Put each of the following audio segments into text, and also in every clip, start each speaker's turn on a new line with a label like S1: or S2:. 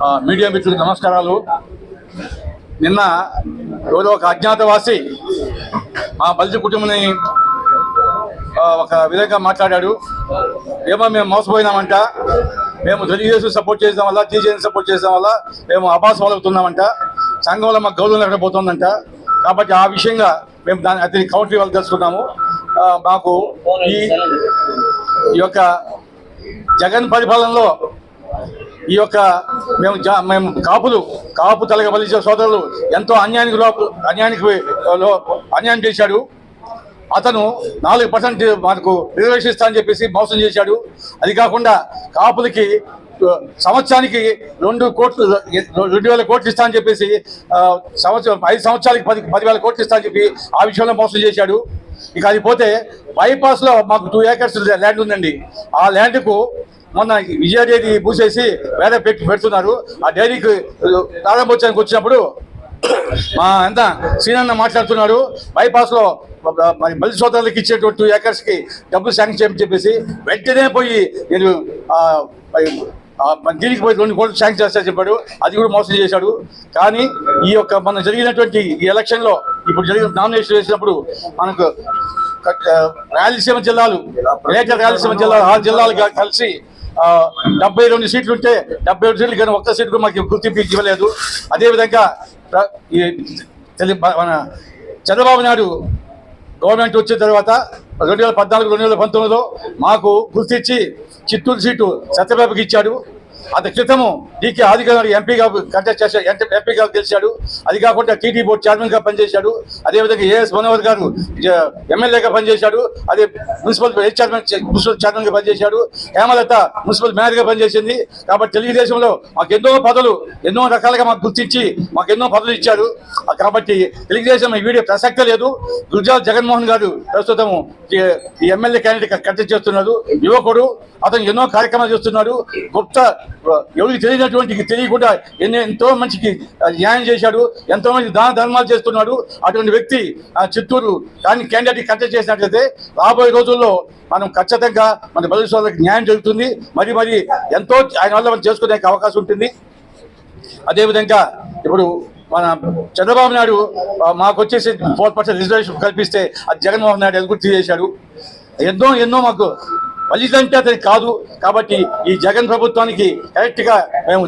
S1: Media మిత్రులకు నమస్కారాలు. నిన్న ఎవరో ఒక అజ్ఞాతవాసి మా బలిజ కుటుంబాన్ని ఒక విధంగా మాట్లాడాడు. ఏమో మేము మోసపోయినామంట. మేము తెలుగుదేశం సపోర్ట్ చేసిన వల్ల టీజేని సపోర్ట్ చేసాం వల్ల మేము అబాస వలుగుతున్నామంట సంఘంలో మాకు గౌరవం లేకపోతుందంట. పోతుందంట కాబట్టి ఆ విషయంగా మేము దాన్ని అతని కౌంటర్ ఇవ్వాలి తెలుసుకున్నాము. మాకు ఈ యొక్క జగన్ పరిపాలనలో ఈ యొక్క మేము మేము కాపులు కాపు తలగ బలిచే సోదరులు ఎంతో అన్యాయానికి లోపు అన్యాయానికి లో- అన్యాయం చేశాడు. అతను నాలుగు పర్సెంట్ మనకు రిజర్వేషన్ ఇస్తా అని చెప్పేసి మోసం చేశాడు. అది కాకుండా కాపులకి సంవత్సరానికి రెండు కోట్లు రెండు వేల కోట్లు ఇస్తా అని చెప్పేసి సంవత్సరం ఐదు సంవత్సరాలకి పది పదివేల కోట్లు ఇస్తా అని చెప్పి ఆ విషయంలో మోసం చేశాడు. ఇక అది పోతే బైపాస్లో మాకు టూ ఏకర్స్ ల్యాండ్ ఉందండి. ఆ ల్యాండ్కు మొన్న విజయ డైరీ మూసేసి వేరే పెట్టి పెడుతున్నారు. ఆ డైరీకి ప్రారంభోత్సవానికి వచ్చినప్పుడు మా ఎంత సీనన్న మాట్లాడుతున్నాడు. బైపాస్లో మరి మల్లి సోదరులకు ఇచ్చేటువంటి టూ ఏకర్స్కి డబ్బులు శాంక్షన్ చేయమని చెప్పేసి వెంటనే పోయి నేను దీనికి పోయి రెండు కోట్లు శాంక్షన్ చేస్తా చెప్పాడు. అది కూడా మోసం చేశాడు. కానీ ఈ యొక్క మన జరిగినటువంటి ఈ ఎలక్షన్లో ఇప్పుడు జరిగిన నామినేషన్ వేసినప్పుడు మనకు రాయలసీమ జిల్లాలు గ్రేటర్ రాయలసీమ జిల్లాలు ఆరు జిల్లాలు కలిసి డెబ్బై రెండు సీట్లు ఉంటే డెబ్బై రెండు సీట్లు కానీ ఒక్క సీటు మాకు గుర్తింపు ఇవ్వలేదు. అదేవిధంగా ఈ మన చంద్రబాబు నాయుడు గవర్నమెంట్ వచ్చిన తర్వాత రెండు వేల పద్నాలుగు రెండు వేల పంతొమ్మిదిలో మాకు గుర్తించి చిత్తూరు సీటు సత్యబాబుకి ఇచ్చాడు. అంత క్రితము డీకే ఆదిగారు ఎంపీగా కంటెస్ట్ చేశాడు ఎంపీగా గెలిచాడు. అది కాకుండా టీడీ బోర్డు చైర్మన్గా పనిచేశాడు అదేవిధంగా ఏఎస్ మనోహర్ గారు ఎమ్మెల్యేగా పనిచేశాడు. అదే మున్సిపల్ వైస్ చైర్మన్ మున్సిపల్ చైర్మన్గా పనిచేశాడు. హేమలత మున్సిపల్ మేయర్గా పనిచేసింది. కాబట్టి తెలుగుదేశంలో మాకు ఎన్నో పదవులు ఎన్నో రకాలుగా మాకు గుర్తించి మాకు ఎన్నో పదవులు ఇచ్చారు. కాబట్టి తెలుగుదేశం ఈ వీడియో ప్రసక్తే లేదు. గుజరాత్ జగన్మోహన్ గారు ప్రస్తుతం ఈ- ఎమ్మెల్యే క్యాండిడేట్ కంటెస్ట్ చేస్తున్నారు యువకుడు అతను ఎన్నో కార్యక్రమాలు చేస్తున్నాడు. గుప్త ఎవరికి తెలియనటువంటి తెలియకుండా ఎంతో మంచికి న్యాయం చేశాడు ఎంతో మంది దాన ధర్మాలు చేస్తున్నాడు. అటువంటి వ్యక్తి చిత్తూరు దాన్ని క్యాండిడేట్ కంటెస్ట్ చేసినట్లయితే రాబోయే రోజుల్లో మనం ఖచ్చితంగా మన భవిష్యత్తులకు న్యాయం జరుగుతుంది. మరి మరి ఎంతో ఆయన వల్ల మనం చేసుకునే అవకాశం ఉంటుంది. అదేవిధంగా ఇప్పుడు మన చంద్రబాబు నాయుడు మాకు వచ్చేసి ఫోర్ పర్సెంట్ రిజర్వేషన్ కల్పిస్తే అది జగన్మోహన్ నాయుడు ఎదుగుర్తి చేశాడు. ఎన్నో ఎన్నో మాకు ఫలితంటే అతనికి కాదు. కాబట్టి ఈ జగన్ ప్రభుత్వానికి కరెక్ట్గా మేము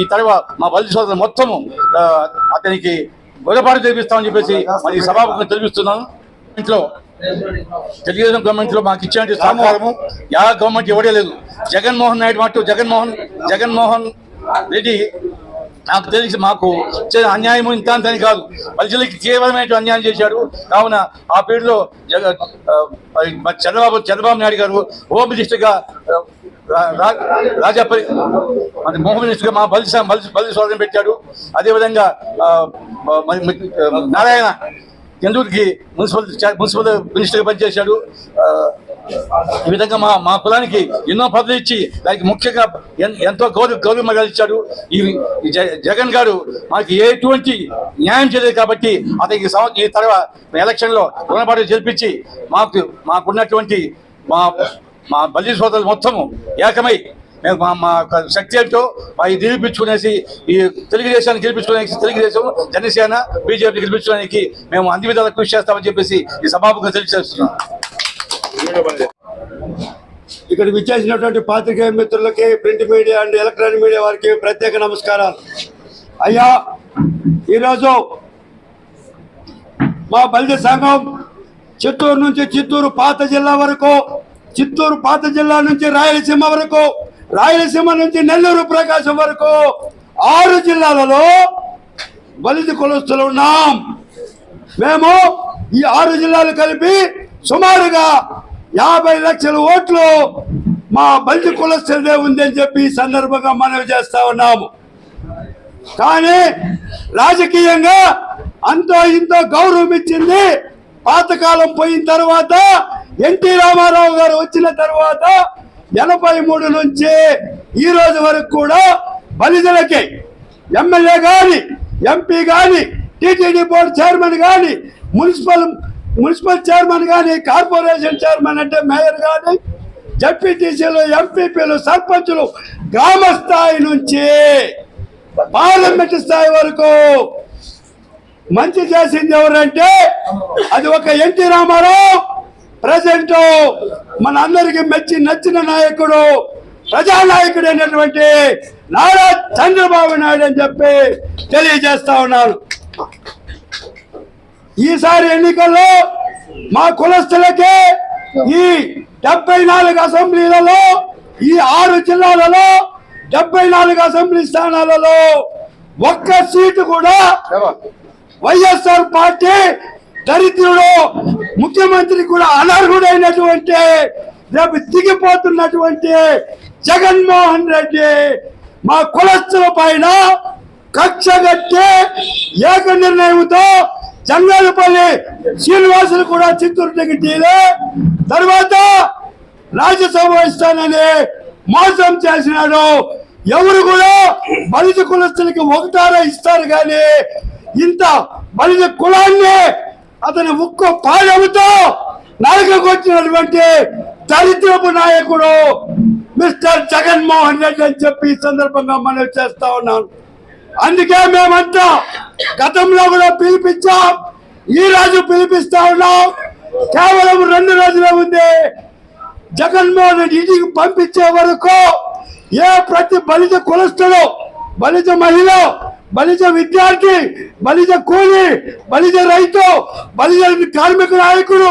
S1: ఈ తర్వాత మా బలి సోదరులు మొత్తము అతనికి గుణపాటు తెలిపిస్తామని చెప్పేసి మరి సభాపతిని తెలిపిస్తున్నాను. ఇంట్లో తెలుగుదేశం గవర్నమెంట్లో మాకు ఇచ్చిన సహకారము యా గవర్నమెంట్ ఇవ్వడే లేదు. జగన్మోహన్ నాయుడు మాట జగన్మోహన్ జగన్మోహన్ రెడ్డి నాకు తెలిసి మాకు చే- అన్యాయం ఇంత అంతని కాదు. ప్రజలకి తీవ్రమైన అన్యాయం చేశాడు. కావున ఆ పీరియడ్లో జగ చంద్రబాబు చంద్రబాబు నాయుడు గారు హోమ్ మినిస్టర్గా రాజా రా- రా- మరి హోమ్ మినిస్టర్గా మా బలి బలి బలి సోదరం పెట్టాడు. అదేవిధంగా మరి నారాయణ ఎందుకు మున్సిపల్ మున్సిపల్ మినిస్టర్గా పనిచేశాడు. ఈ విధంగా మా మా కులానికి ఎన్నో పదవులు ఇచ్చి దానికి ముఖ్యంగా ఎంతో గౌరవ గౌరవ మర్యాదలు ఇచ్చాడు ఈ జగన్ గారు మనకి ఎటువంటి న్యాయం చేయలేదు కాబట్టి అతనికి ఈ తర్వాత ఎలక్షన్లో రుణపాటు జరిపించి మాకు మాకున్నటువంటి మా మా బలి సోదరులు మొత్తము ఏకమై మేము మా మా యొక్క శక్తి ఏంటో మా ఈ నిరూపించుకునేసి ఈ తెలుగుదేశాన్ని గెలిపించుకునేసి తెలుగుదేశం జనసేన బీజేపీ గెలిపించుకోవడానికి మేము అన్ని విధాలు కృషి చేస్తామని చెప్పేసి ఈ సభాముఖంగా తెలియజేస్తున్నాం.
S2: ఇక్కడ విచ్చేసినటువంటి పాత్రికేయ మిత్రులకి print media and electronic media వారికి ప్రత్యేక నమస్కారాలు. అయ్యా ఈరోజు మా బలిజ సంఘం చిత్తూరు నుంచి చిత్తూరు పాత జిల్లా వరకు చిత్తూరు పాత జిల్లా నుంచి రాయలసీమ వరకు రాయలసీమ నుంచి నెల్లూరు ప్రకాశం వరకు ఆరు జిల్లాలలో బలిది కులస్తులు ఉన్నాం. మేము ఈ ఆరు జిల్లాలు కలిపి సుమారుగా యాభై లక్షల ఓట్లు మా బలిజ కులస్తులదే ఉందని చెప్పి ఈ సందర్భంగా మనవి చేస్తా ఉన్నాము. కానీ రాజకీయంగా అంతో ఇంతో గౌరవం ఇచ్చింది పాతకాలం పోయిన తర్వాత ఎన్టీ రామారావు గారు వచ్చిన తర్వాత ఎనభై మూడు నుంచి ఈ రోజు వరకు కూడా బలిజలకి ఎమ్మెల్యే కానీ ఎంపీ కానీ టీటీడీ బోర్డు చైర్మన్ కానీ మున్సిపల్ మున్సిపల్ చైర్మన్ కానీ కార్పొరేషన్ చైర్మన్ అంటే మేయర్ కానీ జడ్పీటీసీలు ఎంపీపీలు సర్పంచులు గ్రామ స్థాయి నుంచి పార్లమెంట్ స్థాయి వరకు మంచి చేసింది ఎవరంటే అది ఒక ఎన్టీ రామారావు. ప్రజెంట్ మన అందరికి మెచ్చి నచ్చిన నాయకుడు ప్రజానాయకుడు అయినటువంటి నారా చంద్రబాబు నాయుడు అని చెప్పి తెలియజేస్తా ఉన్నాను. ఈసారి ఎన్నికల్లో మా కులస్తులకే ఈ డెబ్బై నాలుగు అసెంబ్లీలలో ఈ ఆరు జిల్లాలలో డెబ్బై నాలుగు అసెంబ్లీ స్థానాలలో ఒక్క సీటు కూడా వైఎస్ఆర్ పార్టీ దరిద్రుడు ముఖ్యమంత్రి కూడా అనర్హుడైనటువంటి రేపు దిగిపోతున్నటువంటి జగన్మోహన్ రెడ్డి మా కులస్తుల పైన కక్ష కట్టి ఏక నిర్ణయంతో జంగాలపల్లి శ్రీనివాసులు కూడా చిత్తూరు టికెటీలే తర్వాత రాజ్యసభ ఇస్తానని మోసం చేసినాడు. ఎవరు కూడా బలిజ కులస్తులకి ఒకటారా ఇస్తారు కానీ ఇంత బలిజ కులాన్ని అతని ఉక్కు పాడవుతో నరకకొచ్చినటువంటి దరిద్రపు నాయకుడు మిస్టర్ జగన్మోహన్ రెడ్డి అని చెప్పి ఈ సందర్భంగా మనవి చేస్తా ఉన్నాను. అందుకే మేమంతా గతంలో కూడా పిలిపించాం. ఈ రోజు పిలిపిస్తా ఉన్నాం. కేవలం రెండు రోజులే ఉంది. జగన్మోహన్ రెడ్డి ఇంటికి పంపించే వరకు ఏ ప్రతి బలిజ కులస్తుడు బలిజ మహిళ బలిజ విద్యార్థి బలిజ కూలి బలిజ రైతు బలిజ కార్మిక నాయకుడు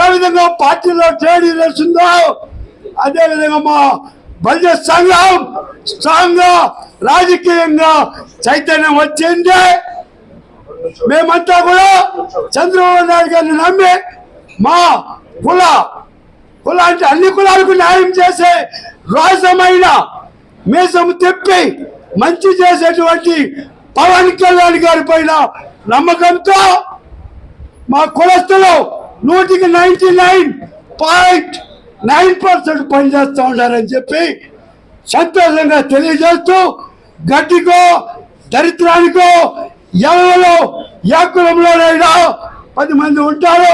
S2: ఏ విధంగా పార్టీలో ట్రేడ్ యూనియన్స్ ఉందో మా బలిజ సంఘం స్ట్రాంగ్గా రాజకీయంగా చైతన్యం వచ్చింది. మేమంతా కూడా చంద్రబాబు నాయుడు గారిని నమ్మి మా కుల కుల అంటే అన్ని కులాలకు న్యాయం చేసే రాజమైన మీసం తెప్పి మంచి చేసేటువంటి పవన్ కళ్యాణ్ గారి పైన నమ్మకంతో మా కులస్తులు నూటికి ninety nine point nine percent పనిచేస్తూ ఉన్నారని చెప్పి సంతోషంగా తెలియజేస్తూ గడ్డికో దరిద్రానికో ఎవరో ఏ కులంలోనైనా పది మంది ఉంటారు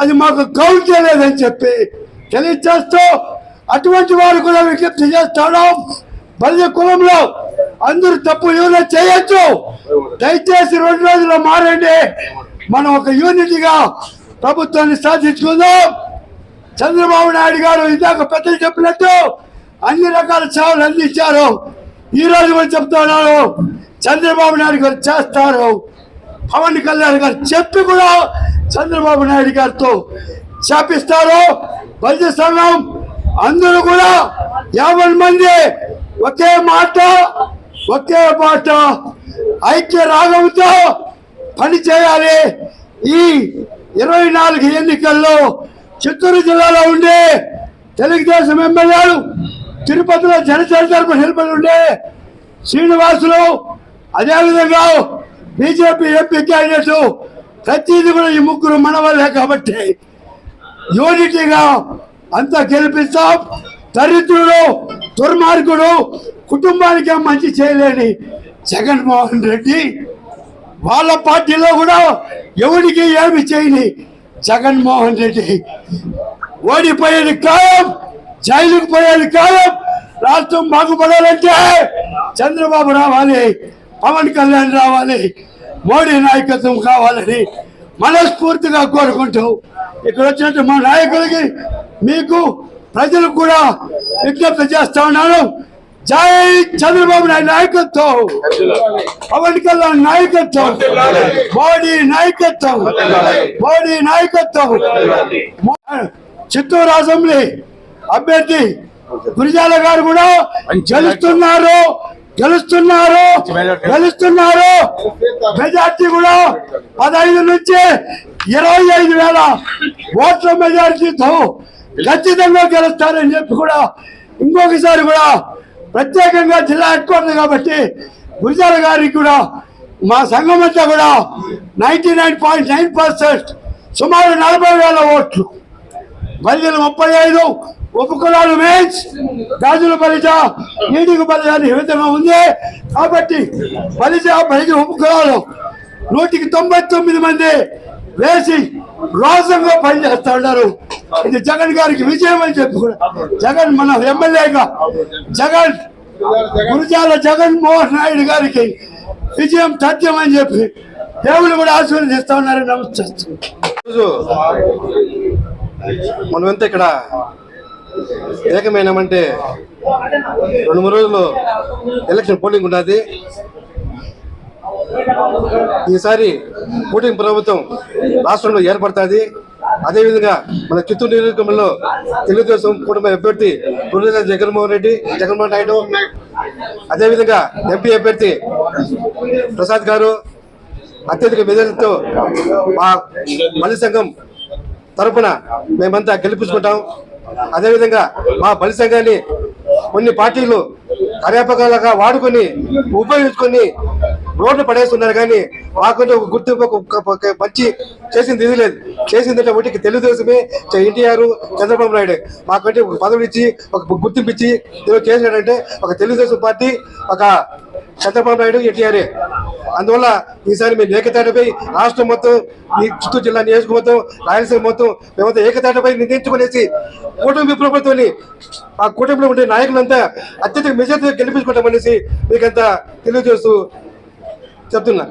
S2: అది మాకు కౌంట్ చేయలేదని చెప్పి తెలియజేస్తూ అటువంటి వారు కూడా విజ్ఞప్తి చేస్తాడు బలిజ కులంలో అందరూ తప్పు ఏమైనా చేయొచ్చు? దయచేసి రెండు రోజుల్లో మారండి. మనం ఒక యూనిటీగా ప్రభుత్వాన్ని సాధించుకుందాం. చంద్రబాబు నాయుడు గారు ఇందాక పెద్దలు చెప్పినట్టు అన్ని రకాల సేవలు అందించారు. ఈ రోజు కూడా చెప్తున్నాను చంద్రబాబు నాయుడు గారు చేస్తారు. పవన్ కళ్యాణ్ గారు చెప్పి కూడా చంద్రబాబు నాయుడు గారితో చేపిస్తారు. బలిజ సంఘం అందరూ కూడా యాభై మంది ఒకే మాట ఒకే మాట ఐక్య రాగంతో పని చేయాలి ఈ ఇరవై నాలుగు ఎన్నికల్లో చిత్తూరు జిల్లాలో ఉండే తెలుగుదేశం ఎమ్మెల్యేలు తిరుపతిలో జనసేన తరపు నిలబడి ఉండే శ్రీనివాసులు అదేవిధంగా బీజేపీ ఎంపీ క్యాండిడేట్ ప్రతిదీ కూడా ఈ ముగ్గురు మనవల్లే కాబట్టి యూనిటీగా అంతా గెలిపిస్తాం. దరిద్రుడు దుర్మార్గుడు కుటుంబానికి మంచి చేయలేని జగన్మోహన్ రెడ్డి. వాళ్ళ పార్టీలో కూడా ఎవరికి ఏమి చేయని జగన్మోహన్ రెడ్డి ఓడిపోయేది ఖాయం జైలుకు పోయేది ఖాయం రాష్ట్రం బాగుపడాలంటే చంద్రబాబు రావాలి పవన్ కళ్యాణ్ రావాలి మోడీ నాయకత్వం కావాలని మనస్ఫూర్తిగా కోరుకుంటూ ఇక్కడ వచ్చినట్టు మా నాయకులకి మీకు ప్రజలకు కూడా విజ్ఞప్తి చేస్తా ఉన్నాను. జై చంద్రబాబు నాయుడు నాయకత్వం. పవన్ కళ్యాణ్ నాయకత్వం. మోడీ నాయకత్వం. మోడీ నాయకత్వం. చిత్తూరు అసెంబ్లీ అభ్యర్థి గురిజాల గారు కూడా గెలుస్తున్నారు. గెలుస్తున్నారు. గెలుస్తున్నారు. మెజార్టీ కూడా పదహైదు నుంచి ఇరవై ఐదు వేల ఓట్ల మెజార్టీతో ఖచ్చితంగా గెలుస్తారని చెప్పి కూడా ఇంకొకసారి కూడా ప్రత్యేకంగా జిల్లా హెడ్ క్వార్టర్ కాబట్టి గురిజాల గారికి కూడా మా సంఘం అంతా కూడా ninety nine point nine percent సుమారు నలభై వేల ఓట్లు. బలిజలు ముప్పై ఐదు ఉపకులాలు మేన్స్ గాజుల బలిజ నీటికి బలిజ అని విధంగా ఉంది. కాబట్టి బలిజ బలిజ ఉపకులాలు నూటికి తొంభై తొమ్మిది మంది వేసి రోసంగా పనిచేస్తా ఉన్నారు ఇది జగన్ గారికి విజయం అని చెప్పి జగన్ మన ఎమ్మెల్యేగా. జగన్ గురుజాల జగన్మోహన్ నాయుడు గారికి విజయం తథ్యం అని చెప్పి దేవుడు కూడా ఆశీర్వదిస్తా ఉన్నారని నమస్తే
S3: మనమంతా ఇక్కడ ఏకమైనామంటే రెండు మూడు రోజులు ఎలక్షన్ పోలింగ్ ఉన్నది ఈసారి కూటమి ప్రభుత్వం రాష్ట్రంలో ఏర్పడుతుంది. అదేవిధంగా మన చిత్తూరు నియోజకవర్గంలో తెలుగుదేశం కుటుంబ అభ్యర్థి గురుజాల జగన్మోహన్ రెడ్డి జగన్మోహన్ నాయుడు అదేవిధంగా ఎంపీ అభ్యర్థి ప్రసాద్ గారు అత్యధిక మెజార్టీతో మా బలి సంఘం తరపున మేమంతా గెలిపించుకుంటాం. అదేవిధంగా మా బలి సంఘాన్ని కొన్ని పార్టీలు కార్యాపకాలుగా వాడుకొని ఉపయోగించుకొని రోడ్డు పడేస్తున్నారు కానీ మాకంటే గుర్తింపు ఒక- మంచి చేసింది ఇది లేదు. చేసిందంటే ఒకటి తెలుగుదేశమే ఎన్టీఆర్ చంద్రబాబు నాయుడు. మాకంటే ఒక పదవి ఇచ్చి ఒక గుర్తింపు ఇచ్చి ఏదో ఒక తెలుగుదేశం పార్టీ ఒక చంద్రబాబు నాయుడు ఎన్టీఆర్ఏ అందువల్ల ఈసారి మేము ఏకతాటపై రాష్ట్రం మొత్తం ఈ చిత్తూరు జిల్లా నియోజకవర్గం మొత్తం రాయలసీమ మొత్తం మేమంతా ఏకతాటపై నిర్ణయించుకునేసి కూటమి ప్రభుత్వాన్ని ఆ కూటమిలో ఉండే నాయకులంతా అత్యధిక మెజార్టీ గెలిపించుకుంటామనేసి మీకంతా తెలియజేస్తూ చెప్తున్నా